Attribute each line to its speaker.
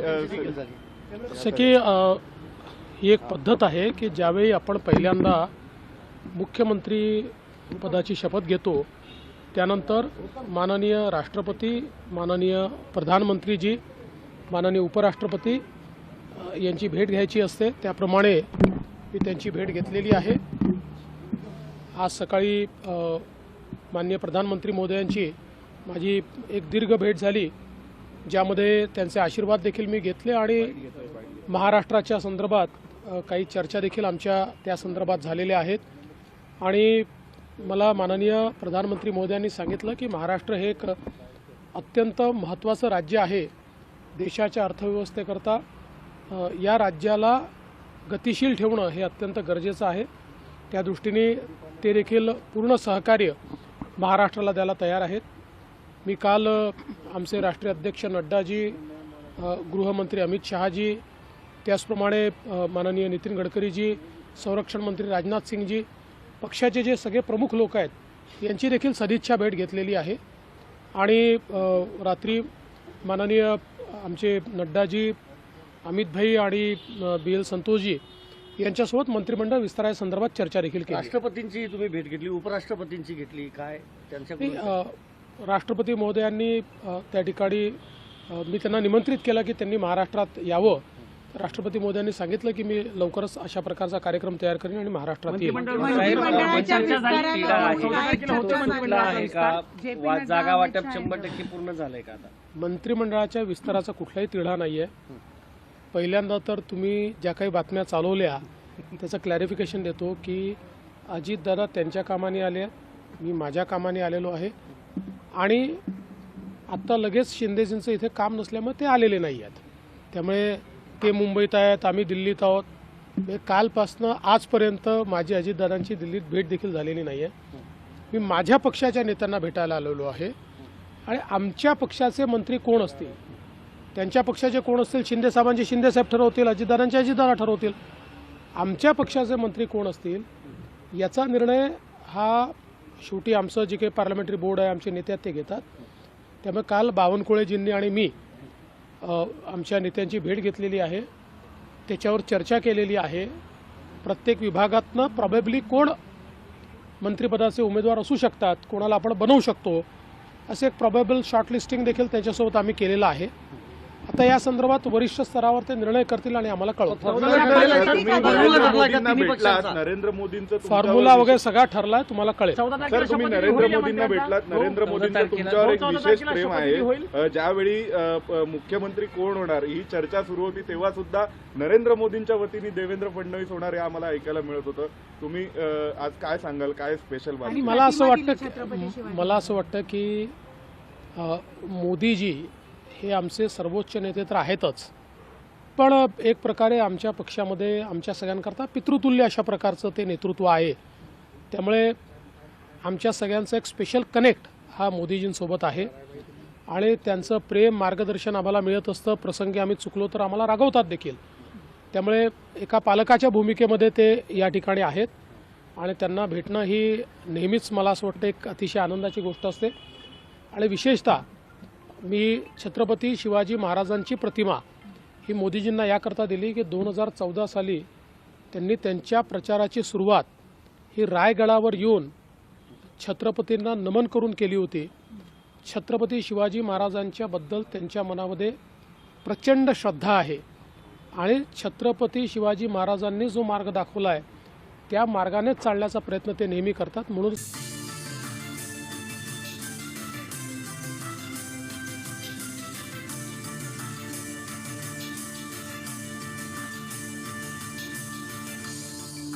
Speaker 1: जसं की ही एक पद्धत आहे की ज्यावेळी आपण पहिल्यांदा मुख्यमंत्री पदाची शपथ घेतो त्यानंतर माननीय राष्ट्रपती माननीय प्रधानमंत्रीजी माननीय उपराष्ट्रपती यांची भेट घ्यायची असते. त्याप्रमाणे मी त्यांची भेट घेतलेली आहे. आज सकाळी माननीय प्रधानमंत्री महोदयांची माझी एक दीर्घ भेट झाली. ज्यामध्ये त्यांचे आशीर्वाद देखील मी घेतले आणि महाराष्ट्राच्या संदर्भात काही चर्चा देखील आमच्या त्या संदर्भात झालेल्या आहेत. आणि मला माननीय प्रधानमंत्री मोदयांनी सांगितलं की महाराष्ट्र हे एक अत्यंत महत्त्वाचं राज्य आहे देशाच्या अर्थव्यवस्थेकरता. या राज्याला गतिशील ठेवणं हे अत्यंत गरजेचं आहे. त्या दृष्टीने ते देखील पूर्ण सहकार्य महाराष्ट्राला द्यायला तयार आहेत. मी काल आमचे राष्ट्रीय अध्यक्ष नड्डाजी गृहमंत्री अमित शहाजी त्याचप्रमाणे माननीय नितीन गडकरीजी संरक्षण मंत्री राजनाथ सिंगजी पक्षाचे जे सगळे प्रमुख लोक आहेत यांची देखील सदिच्छा भेट घेतलेली आहे. आणि रात्री माननीय आमचे नड्डाजी अमितभाई आणि बी एल संतोषजी यांच्यासोबत मंत्रिमंडळ विस्तारासंदर्भात चर्चा देखील केली.
Speaker 2: राष्ट्रपतींची तुम्ही भेट घेतली उपराष्ट्रपतींची घेतली काय?
Speaker 1: अ, राष्ट्रपती महोदयांनी त्या ठिकाणी मी त्यांना निमंत्रित केलं की त्यांनी महाराष्ट्रात यावं. राष्ट्रपती महोदयांनी सांगितलं की मी लवकरच अशा प्रकारचा कार्यक्रम तयार करेन आणि महाराष्ट्रात
Speaker 3: मंत्रिमंडळाच्या
Speaker 1: विस्ताराचा कुठलाही तिढा नाही आहे पहिल्यांदा तर तुम्ही ज्या काही बातम्या चालवल्या त्याचं क्लॅरिफिकेशन देतो की अजितदादा त्यांच्या कामाने आले आहेत, मी माझ्या कामाने आलेलो आहे. आणि आत्ता लगेच शिंदेजींचं इथे काम नसल्यामुळे ते आलेले नाही आहेत. त्यामुळे ते मुंबईत आहेत आम्ही दिल्लीत आहोत. कालपासनं आजपर्यंत माझी अजितदादांची दिल्लीत भेट देखील झालेली नाही आहे मी माझ्या पक्षाच्या नेत्यांना भेटायला आलेलो आहे. आणि आमच्या पक्षाचे मंत्री कोण असतील? त्यांच्या पक्षाचे कोण असतील? शिंदेसाहेबांचे शिंदेसाहेब ठरवतील अजितदादांचे अजितदादा ठरवतील. आमच्या पक्षाचे मंत्री कोण असतील? याचा निर्णय हा शेवटी आमचं जे काही पार्लमेंटरी बोर्ड आहे आमचे नेते ते घेतात. त्यामुळे काल बावनकुळेजींनी आणि मी आमच्या नेत्यांची भेट घेतलेली आहे. त्याच्यावर चर्चा केलेली आहे. प्रत्येक विभागातनं प्रॉबेबली कोण मंत्रिपदाचे उमेदवार असू शकतात कोणाला आपण बनवू शकतो असे एक प्रॉबेबल शॉर्टलिस्टिंग देखील त्यांच्यासोबत आम्ही केलेलं आहे. आता या संदर्भात वरिष्ठ स्तरावर ते निर्णय करतील आणि आम्हाला कळवतील.
Speaker 4: नरेंद्र मोदींचं
Speaker 1: फॉर्म्युला वगैरे सगळा ठरलाय तुम्हाला कळेल.
Speaker 4: सर तुम्ही नरेंद्र मोदींना भेटलात. नरेंद्र मोदींचं तुमच्यावर एक विशेष प्रेम आहे. ज्यावेळी मुख्यमंत्री कोण होणार ही चर्चा सुरू होती तेव्हा सुद्धा नरेंद्र मोदींच्या वतीने देवेंद्र फडणवीस होणार हे आम्हाला ऐकायला मिळत होतं. तुम्ही आज काय सांगाल? काय स्पेशल
Speaker 1: मला असं वाटतं. मला असं वाटतं की मोदीजी हे आमचे सर्वोच्च नेते तर आहेतच. पण एक प्रकारे आमच्या पक्षामध्ये आमच्या सगळ्यांकरता पितृतुल्य अशा प्रकारचं ते नेतृत्व आहे. त्यामुळे आमच्या सगळ्यांचं एक स्पेशल कनेक्ट हा मोदीजींसोबत आहे. आणि त्यांचं प्रेम मार्गदर्शन आम्हाला मिळत असतं. प्रसंगी आम्ही चुकलो तर आम्हाला रागवतात देखील. त्यामुळे एका पालकाच्या भूमिकेमध्ये ते या ठिकाणी आहेत. आणि त्यांना भेटणं ही नेहमीच मला असं वाटतं एक अतिशय आनंदाची गोष्ट असते. आणि विशेषतः मी छत्रपती शिवाजी महाराजांची प्रतिमा ही मोदीजींना याकरता दिली की दोन हजार चौदा साली त्यांनी त्यांच्या प्रचाराची सुरुवात ही रायगडावर येऊन छत्रपतींना नमन करून केली होती. छत्रपती शिवाजी महाराजांच्याबद्दल त्यांच्या मनामध्ये प्रचंड श्रद्धा आहे आणि छत्रपती शिवाजी महाराजांनी जो मार्ग दाखवला आहे त्या मार्गानेच चालण्याचा प्रयत्न ते नेहमी करतात. म्हणून